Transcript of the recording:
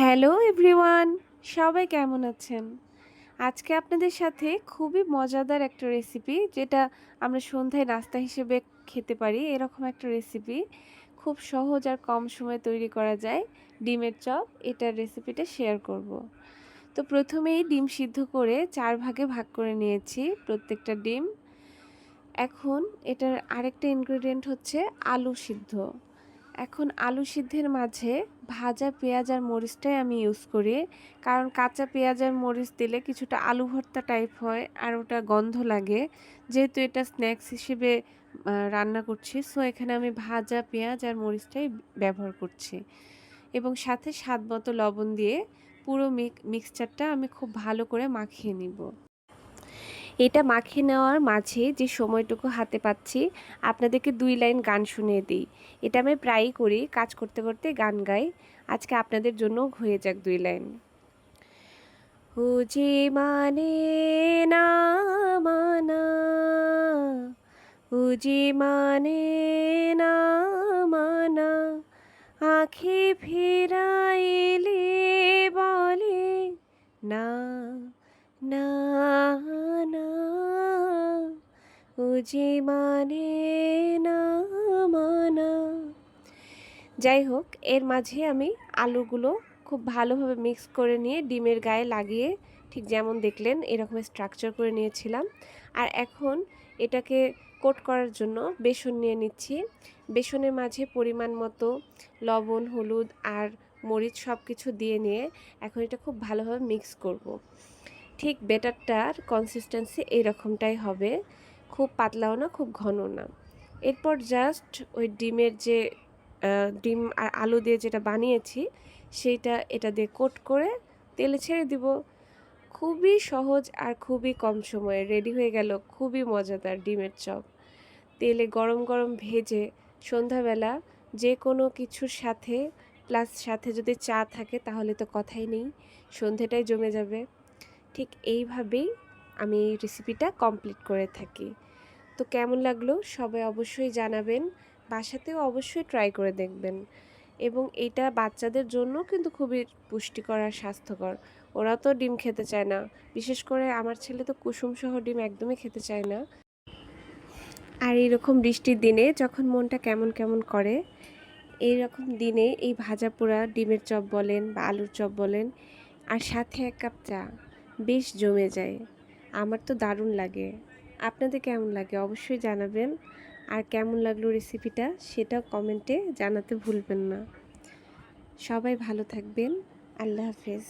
Hello everyone, সবাই কেমন আছেন? আজকে আপনাদের সাথে খুবই মজাদার একটা রেসিপি যেটা আমরা সন্ধ্যায় নাস্তা হিসেবে খেতে পারি, এরকম একটা রেসিপি খুব সহজ আর কম সময়ে তৈরি করা যায়। ডিমের চপ, এটার রেসিপিটা শেয়ার করব। তো প্রথমেই ডিম সিদ্ধ করে চার ভাগে ভাগ করে নিয়েছি প্রত্যেকটা ডিম। এখন এটার আরেকটা ইনগ্রেডিয়েন্ট হচ্ছে আলু সিদ্ধ। এখন আলু সিদ্ধের মাঝে ভাজা পেঁয়াজ আর মরিচটাই আমি ইউজ করি। কারণ কাঁচা পেঁয়াজ আর মরিচ দিলে কিছুটা আলু ভর্তা টাইপ হয় আর ওটা গন্ধ লাগে। যেহেতু এটা স্ন্যাক্স হিসেবে রান্না করছি সো এখানে আমি ভাজা পেঁয়াজ আর মরিচটাই ব্যবহার করছি। এবং সাথে স্বাদ মতো লবণ দিয়ে পুরো মিক্সচারটা আমি খুব ভালো করে মাখিয়ে নিব। এটা মাখিয়ে নেওয়ার মাঝে যে সময়টুকু হাতে পাচ্ছি, আপনাদেরকে দুই লাইন গান শুনিয়ে দিই। এটা আমি প্রায়ই করি, কাজ করতে করতে গান গাই। আজকে আপনাদের জন্য হয়ে যাক দুই লাইন। ও যে মানে না মানা, ও যে মানে না মানা, আখি ফিরাইলে যে মানে না মানা। যাই হোক, এর মাঝে আমি আলুগুলো খুব ভালোভাবে মিক্স করে নিয়ে ডিমের গায়ে লাগিয়ে ঠিক যেমন দেখলেন এরকম স্ট্রাকচার করে নিয়েছিলাম। আর এখন এটাকে কোট করার জন্য বেসন নিয়ে নিচ্ছি। বেসনের মাঝে পরিমাণ মতো লবণ, হলুদ আর মরিচ সব কিছু দিয়ে নিয়ে এখন এটা খুব ভালোভাবে মিক্স করব। ঠিক বেটারটার কনসিস্টেন্সি এইরকমটাই হবে। খুব পাতলাও না, খুব ঘন না। এরপর জাস্ট ওই ডিমের যে ডিম আর আলু দিয়ে যেটা বানিয়েছি, সেইটা এটা দিয়ে কোট করে তেলে ছেড়ে দিব। খুবই সহজ আর খুবই কম সময়ে রেডি হয়ে গেল, খুবই মজাদার ডিমের চপ। তেলে গরম গরম ভেজে সন্ধ্যাবেলা যে কোনো কিছুর সাথে প্লাস সাথে যদি চা থাকে তাহলে তো কথাই নেই সন্ধেটাই জমে যাবে। ঠিক এইভাবেই আমি এই রেসিপিটা কমপ্লিট করে থাকি। তো কেমন লাগল? সবাই অবশ্যই জানাবেন। বাসাতেও অবশ্যই ট্রাই করে দেখবেন। এবং এটা বাচ্চাদের জন্য কিন্তু খুবই পুষ্টিকর আর স্বাস্থ্যকর। ওরা তো ডিম খেতে চায় না। বিশেষ করে আমার ছেলে তো কুসুম সহ ডিম একদমই খেতে চায় না। আর এরকম বৃষ্টির দিনে যখন মনটা কেমন কেমন করে এই রকম দিনে এই ভাজা পোড়া ডিমের চপ বলেন বা আলুর চপ বলেন, আর সাথে এক কাপ চা, বেশ জমে যায়। আমার তো দারুণ লাগে। আপনাদের কেমন লাগে অবশ্যই জানাবেন। আর কেমন লাগল রেসিপিটা সেটা কমেন্টে জানাতে ভুলবেন না। সবাই ভালো থাকবেন। আল্লাহ হাফেজ।